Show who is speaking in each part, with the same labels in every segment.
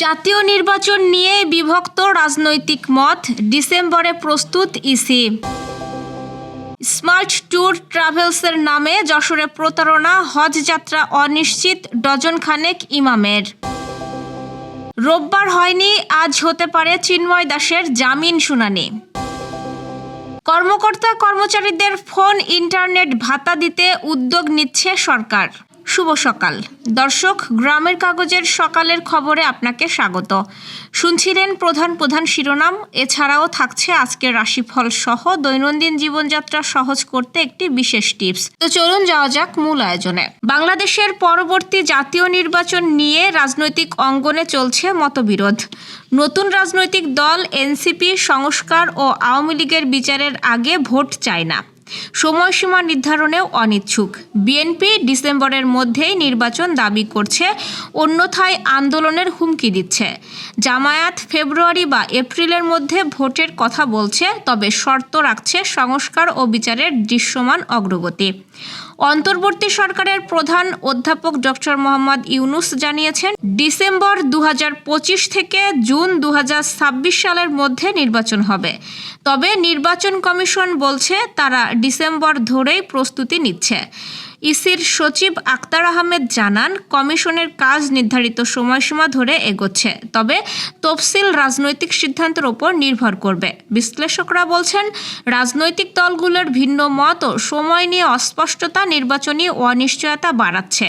Speaker 1: জাতীয় নির্বাচন নিয়ে বিভক্ত রাজনৈতিক মত ডিসেম্বরে প্রস্তুত ইসি। স্মার্ট ট্যুর ট্রাভেলসের নামে যশোরে প্রতারণা, হজ যাত্রা অনিশ্চিত ডজন খানেক ইমামের। রোববার হয়নি, আজ হতে পারে চিন্ময় দাসের জামিন শুনানি। কর্মকর্তা কর্মচারীদের ফোন, ইন্টারনেট ভাতা দিতে উদ্যোগ নিচ্ছে সরকার। শুভ সকাল। দর্শক, গ্রামের কাগজের সকালের খবরে আপনাকে স্বাগত। শুনছিলেন প্রধান প্রধান শিরোনাম, এছাড়াও থাকছে আজকের রাশিফল সহ দৈনন্দিন জীবনযাত্রা সহজ করতে একটি বিশেষ টিপস। তো চলুন যাওয়া যাক মূল আয়োজনে। বাংলাদেশের পরবর্তী জাতীয় নির্বাচন নিয়ে রাজনৈতিক অঙ্গনে চলছে মতবিরোধ। নতুন রাজনৈতিক দল, এনসিপি, সংস্কার ও আওয়ামী লীগের বিচারের আগে ভোট চায় না। সময়সীমা নির্ধারণেও অনিচ্ছুক। বিএনপি ডিসেম্বরের মধ্যেই নির্বাচন দাবি করছে, অন্যথায় আন্দোলনের হুমকি দিচ্ছে। জামায়াত ফেব্রুয়ারি বা এপ্রিলের মধ্যে ভোটের কথা বলছে, তবে শর্ত রাখছে সংস্কার ও বিচারের দৃশ্যমান অগ্রগতি। অন্তর্বর্তী সরকারের প্রধান অধ্যাপক ডক্টর মোহাম্মদ ইউনুস জানিয়েছেন, ডিসেম্বর দু হাজার পঁচিশ থেকে জুন দু হাজার ছাব্বিশ সালের মধ্যে নির্বাচন হবে। তবে নির্বাচন কমিশন বলছে, তারা ডিসেম্বর ধরেই প্রস্তুতি নিচ্ছে। ইসির সচিব আক্তার আহমেদ জানান, কমিশনের কাজ নির্ধারিত সময়সীমা ধরে এগোচ্ছে, তবে তফসিল রাজনৈতিক সিদ্ধান্তের ওপর নির্ভর করবে। বিশ্লেষকরা বলছেন, রাজনৈতিক দলগুলোর ভিন্ন মত ও সময় নিয়ে অস্পষ্টতা নির্বাচনী অনিশ্চয়তা বাড়াচ্ছে।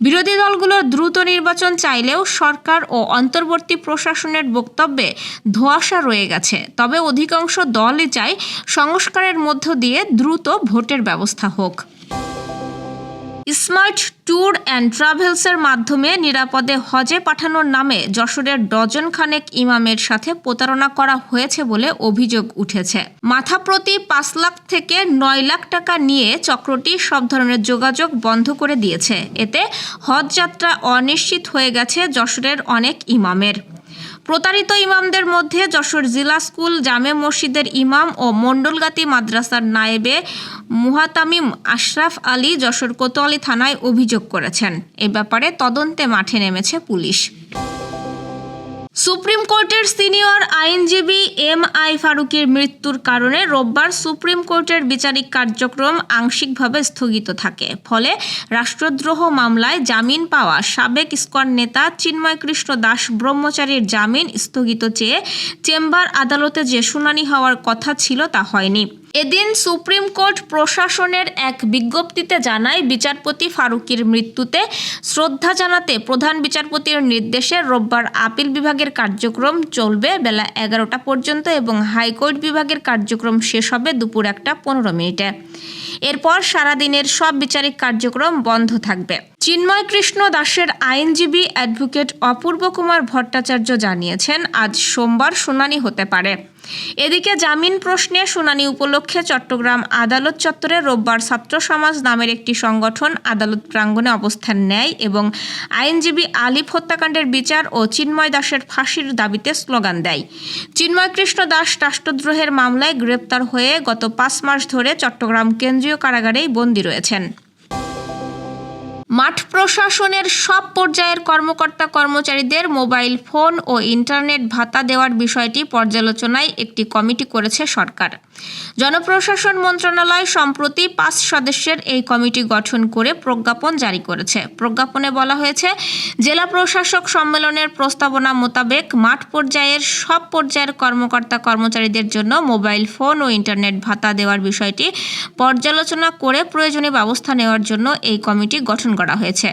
Speaker 1: বিরোধী দলগুলোর দ্রুত নির্বাচন চাইলেও সরকার ও অন্তর্বর্তী প্রশাসনের বক্তব্যে ধোঁয়াশা রয়ে গেছে। তবে অধিকাংশ দলই চায় সংস্কারের মধ্য দিয়ে দ্রুত ভোটের ব্যবস্থা হোক। স্মার্ট ট্যুর অ্যান্ড ট্রাভেলসের মাধ্যমে নিরাপদে হজে পাঠানোর নামে যশোরের ডজন খানেক ইমামের সাথে প্রতারণা করা হয়েছে বলে অভিযোগ উঠেছে। মাথা প্রতি পাঁচ লাখ থেকে নয় লাখ টাকা নিয়ে চক্রটি সব ধরনের যোগাযোগ বন্ধ করে দিয়েছে। এতে হজযাত্রা অনিশ্চিত হয়ে গেছে যশোরের অনেক ইমামের। প্রতারিত ইমামদের মধ্যে যশোর জিলা স্কুল, জামে মসজিদের ইমাম ও মণ্ডলগাতি মাদ্রাসার নায়েবে মুহাতামিম আশরাফ আলী যশোর কোতোয়ালি থানায় অভিযোগ করেছেন। এ ব্যাপারে তদন্তে মাঠে নেমেছে পুলিশ। সুপ্রিম কোর্টের সিনিয়র আইনজীবী এম আই ফারুকের মৃত্যুর কারণে রোববার সুপ্রিম কোর্টের বিচারিক কার্যক্রম আংশিকভাবে স্থগিত থাকে। ফলে রাষ্ট্রদ্রোহ মামলায় জামিন পাওয়া সাবেক ইস্কন নেতা চিন্ময় কৃষ্ণ দাস ব্রহ্মচারীর জামিন স্থগিত চেয়ে চেম্বার আদালতে যে শুনানি হওয়ার কথা ছিল তা হয়নি। এদিন সুপ্রিম কোর্ট প্রশাসনের এক বিজ্ঞপ্তিতে জানায়, বিচারপতি ফারুকির মৃত্যুতে শ্রদ্ধা জানাতে প্রধান বিচারপতির নির্দেশে রোববার আপিল বিভাগের কার্যক্রম চলবে বেলা এগারোটা পর্যন্ত এবং হাইকোর্ট বিভাগের কার্যক্রম শেষ হবে দুপুর একটা পনেরো মিনিটে। এরপর সারাদিনের সব বিচারিক কার্যক্রম বন্ধ থাকবে। চিন্ময় কৃষ্ণ দাসের আইনজীবী অ্যাডভোকেট অপূর্ব কুমার ভট্টাচার্য জানিয়েছেন, আজ সোমবার শুনানি হতে পারে। এদিকে জামিন প্রশ্নে শুনানি উপলক্ষে চট্টগ্রাম আদালত চত্বরে রোববার ছাত্র সমাজ নামের একটি সংগঠন আদালত প্রাঙ্গণে অবস্থান নেয় এবং আইনজীবী আলিফ হত্যাকাণ্ডের বিচার ও চিন্ময় দাসের ফাঁসির দাবিতে স্লোগান দেয়। চিন্ময় কৃষ্ণ দাস রাষ্ট্রদ্রোহের মামলায় গ্রেপ্তার হয়ে গত পাঁচ মাস ধরে চট্টগ্রাম কেন্দ্রীয় কারাগারেই বন্দী রয়েছেন। মাঠ প্রশাসনের সব পর্যায়ের কর্মকর্তা কর্মচারীদের মোবাইল ফোন ও ইন্টারনেট ভাতা দেওয়ার বিষয়টি পর্যালোচনায় একটি কমিটি করেছে সরকার। জনপ্রশাসন মন্ত্রণালয় সম্প্রতি পাঁচ সদস্যের এই কমিটি গঠন করে প্রজ্ঞাপন জারি করেছে। প্রজ্ঞাপনে বলা হয়েছে, জেলা প্রশাসক সম্মেলনের প্রস্তাবনা মোতাবেক মাঠ পর্যায়ের সব পর্যায়ের কর্মকর্তা কর্মচারীদের জন্য মোবাইল ফোন ও ইন্টারনেট ভাতা দেওয়ার বিষয়টি পর্যালোচনা করে প্রয়োজনীয় ব্যবস্থা নেওয়ার জন্য এই কমিটি গঠন করা হয়েছে।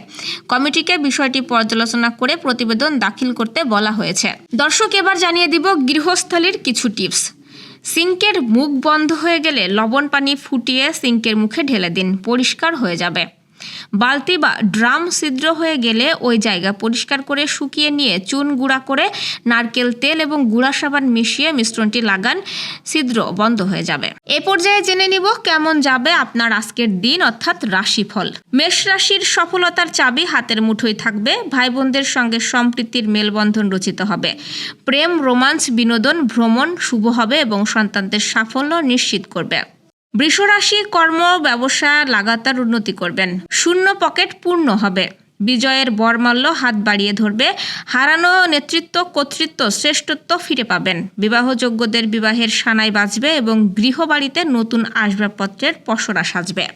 Speaker 1: কমিটিকে বিষয়টি পর্যালোচনা করে প্রতিবেদন দাখিল করতে বলা হয়েছে। দর্শক, এবার জানিয়ে দিব গৃহস্থালির কিছু টিপস। সিঙ্কের মুখ বন্ধ হয়ে গেলে লবণ পানি ফুটিয়ে সিঙ্কের মুখে ঢেলে দিন, পরিষ্কার হয়ে যাবে। বালতি বা ড্রাম ছিদ্র হয়ে গেলে ওই জায়গা পরিষ্কার করে শুকিয়ে নিয়ে চুন গুঁড়া করে নারকেল তেল এবং গুঁড়া সাবান মিশিয়ে মিশ্রণটি লাগান, ছিদ্র বন্ধ হয়ে যাবে। এ পর্যায়ে জেনে নিব কেমন যাবে আপনার আজকের দিন, অর্থাৎ রাশিফল। মেষ রাশির সফলতার চাবি হাতের মুঠোয় থাকবে ভাই বোনদের সঙ্গে সম্প্রীতির মেলবন্ধন রচিত হবে। প্রেম, রোমান্স, বিনোদন, ভ্রমণ শুভ হবে এবং সন্তানদের সাফল্য নিশ্চিত করবে। বৃষরাশি কর্ম ব্যবসা লাগাতার উন্নতি করবেন। শূন্য পকেট পূর্ণ হবে। বিজয়ের বরমাল্য হাত বাড়িয়ে ধরবে। হারানো নেতৃত্ব, কর্তৃত্ব, শ্রেষ্ঠত্ব ফিরে পাবেন। বিবাহযোগ্যদের বিবাহের সানাই বাজবে এবং গৃহবাড়িতে নতুন আসবাবপত্রের পসরা সাজবে।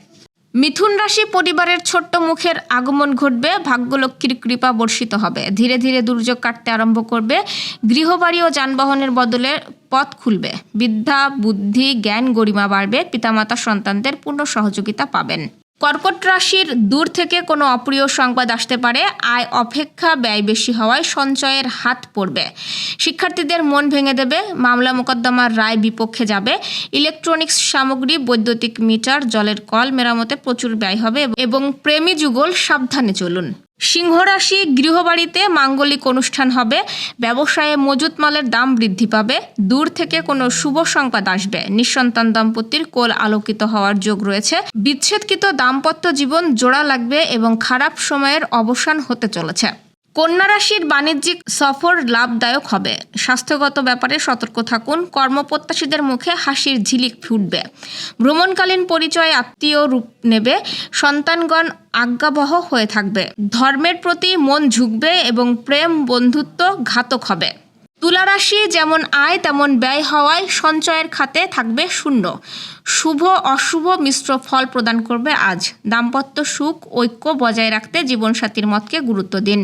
Speaker 1: মিথুন রাশি পরিবারের ছোট্ট মুখের আগমন ঘটবে, ভাগ্যলক্ষ্মীর কৃপা বর্ষিত হবে। ধীরে ধীরে দুর্যোগ কাটতে আরম্ভ করবে, গৃহবাড়ি ও যানবাহনের বদলে পথ খুলবে। বিদ্যা, বুদ্ধি, জ্ঞান গরিমা বাড়বে, পিতামাতা সন্তানদের পূর্ণ সহযোগিতা পাবেন। কর্কট রাশির দূর থেকে কোনো অপ্রিয় সংবাদ আসতে পারে। আয় অপেক্ষা ব্যয় বেশি হওয়ায় সঞ্চয়ের হাত পড়বে। শিক্ষার্থীদের মন ভেঙে দেবে, মামলা মোকদ্দমার রায় বিপক্ষে যাবে। ইলেকট্রনিক্স সামগ্রী, বৈদ্যুতিক মিটার, জলের কল মেরামতে প্রচুর ব্যয় হবে এবং প্রেমী যুগল সাবধানে চলুন। সিংহ রাশি গৃহবাড়িতে মাঙ্গলিক অনুষ্ঠান হবে। ব্যবসায়ে মজুত মালের দাম বৃদ্ধি পাবে। দূর থেকে কোনো শুভ সংবাদ আসবে। নিঃসন্তান দম্পতির কোল আলোকিত হওয়ার যোগ রয়েছে। বিচ্ছেদকৃত দাম্পত্য জীবন জোড়া লাগবে এবং খারাপ সময়ের অবসান হতে চলেছে। কন্যা রাশির বাণিজ্যিক সফর লাভদায়ক হবে। স্বাস্থ্যগত ব্যাপারে সতর্ক থাকুন, কর্মপ্রত্যাশীদের মুখে হাসির ঝিলিক ফুটবে। ভ্রমণকালীন পরিচয় আত্মীয় রূপ নেবে, সন্তানগণ আজ্ঞাবহ হয়ে থাকবে। ধর্মের প্রতি মন ঝুঁকবে এবং প্রেম, বন্ধুত্ব ঘাতক হবে। তুলা রাশি যেমন আয়, তেমন ব্যয় হওয়ায় সঞ্চয়ের খাতে থাকবে শূন্য। শুভ, অশুভ মিশ্র ফল প্রদান করবে আজ। দাম্পত্য সুখ, ঐক্য বজায় রাখতে জীবনসাথীর মতকে গুরুত্ব দিন।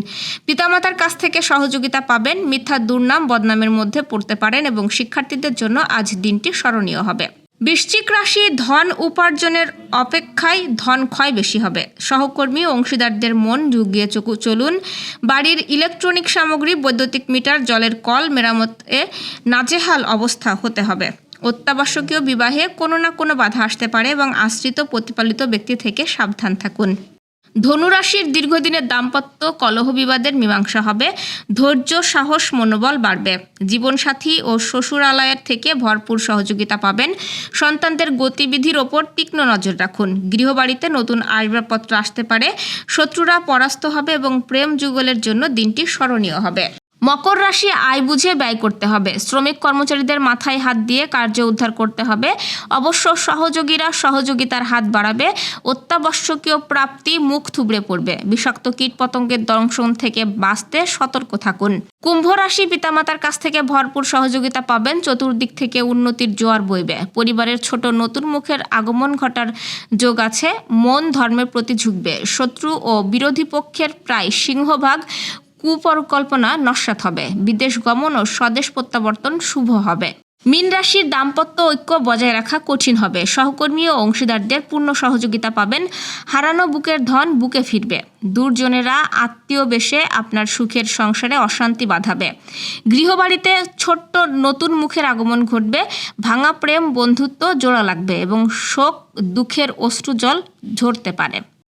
Speaker 1: পিতামাতার কাছ থেকে সহযোগিতা পাবেন। মিথ্যা দুর্নাম বদনামের মধ্যে পড়তে পারেন এবং শিক্ষার্থীদের জন্য আজ দিনটি স্মরণীয় হবে। বৃশ্চিক রাশি ধন উপার্জনের অপেক্ষায় ধন ক্ষয় বেশি হবে। সহকর্মী অংশীদারদের মন চকু- চলুন। বাড়ির ইলেকট্রনিক সামগ্রী, বৈদ্যুতিক মিটার, জলের কল, মেরামতে নাজেহাল অবস্থা হতে হবে। অত্যাবশ্যকীয় বিবাহে কোনো না কোনো বাধা আসতে পারে এবং আশ্রিত, প্রতিপালিত ব্যক্তি থেকে সাবধান থাকুন। ধনুরাশির দীর্ঘদিনের দাম্পত্য কলহ বিবাদের মীমাংসা হবে। ধৈর্য, সাহস, মনোবল বাড়বে। জীবনসাথী ও শ্বশুরালয়ের থেকে ভরপুর সহযোগিতা পাবেন। সন্তানদের গতিবিধির ওপর তীক্ষ্ণ নজর রাখুন। গৃহবাড়িতে নতুন আসবাবপত্র আসতে পারে। শত্রুরা পরাস্ত হবে এবং প্রেম যুগলের জন্য দিনটি স্মরণীয় হবে। মকর রাশি আয় বুঝে ব্যয় করতে হবে। শ্রমিক কর্মচারীদের মাথায় হাত দিয়ে কার্য উদ্ধার করতে হবে। অবশ্য সহযোগীরা সহযোগিতার হাত বাড়াবে। অত্যাবশ্যকীয় প্রাপ্তি মুখ থুবড়ে পড়বে। বিষাক্ত কীটপতঙ্গের দংশন থেকে বাঁচতে সতর্ক থাকুন। কুম্ভ রাশি পিতামাতার কাছ থেকে ভরপুর সহযোগিতা পাবেন। চতুর্দিক থেকে উন্নতির জোয়ার বইবে। পরিবারের ছোট নতুন মুখের আগমন ঘটার যোগ আছে। মন ধর্মের প্রতি ঝুঁকবে। শত্রু ও বিরোধী পক্ষের প্রায় সিংহভাগ কুপরিকল্পনা নস্যাৎ হবে। বিদেশ গমন ও স্বদেশ প্রত্যাবর্তন শুভ হবে। মিন রাশির দাম্পত্য ঐক্য বজায় রাখা কঠিন হবে। সহকর্মী ও অংশীদারদের পূর্ণ সহযোগিতা পাবেন। হারানো বুকের ধন বুকে ফিরবে। দুর্জনেরা আত্মীয় বেশে আপনার সুখের সংসারে অশান্তি বাঁধাবে। গৃহবাড়িতে ছোট্ট নতুন মুখের আগমন ঘটবে। ভাঙা প্রেম, বন্ধুত্ব জোড়া লাগবে এবং শোক, দুঃখের অশ্রু জল ঝরতে পারে।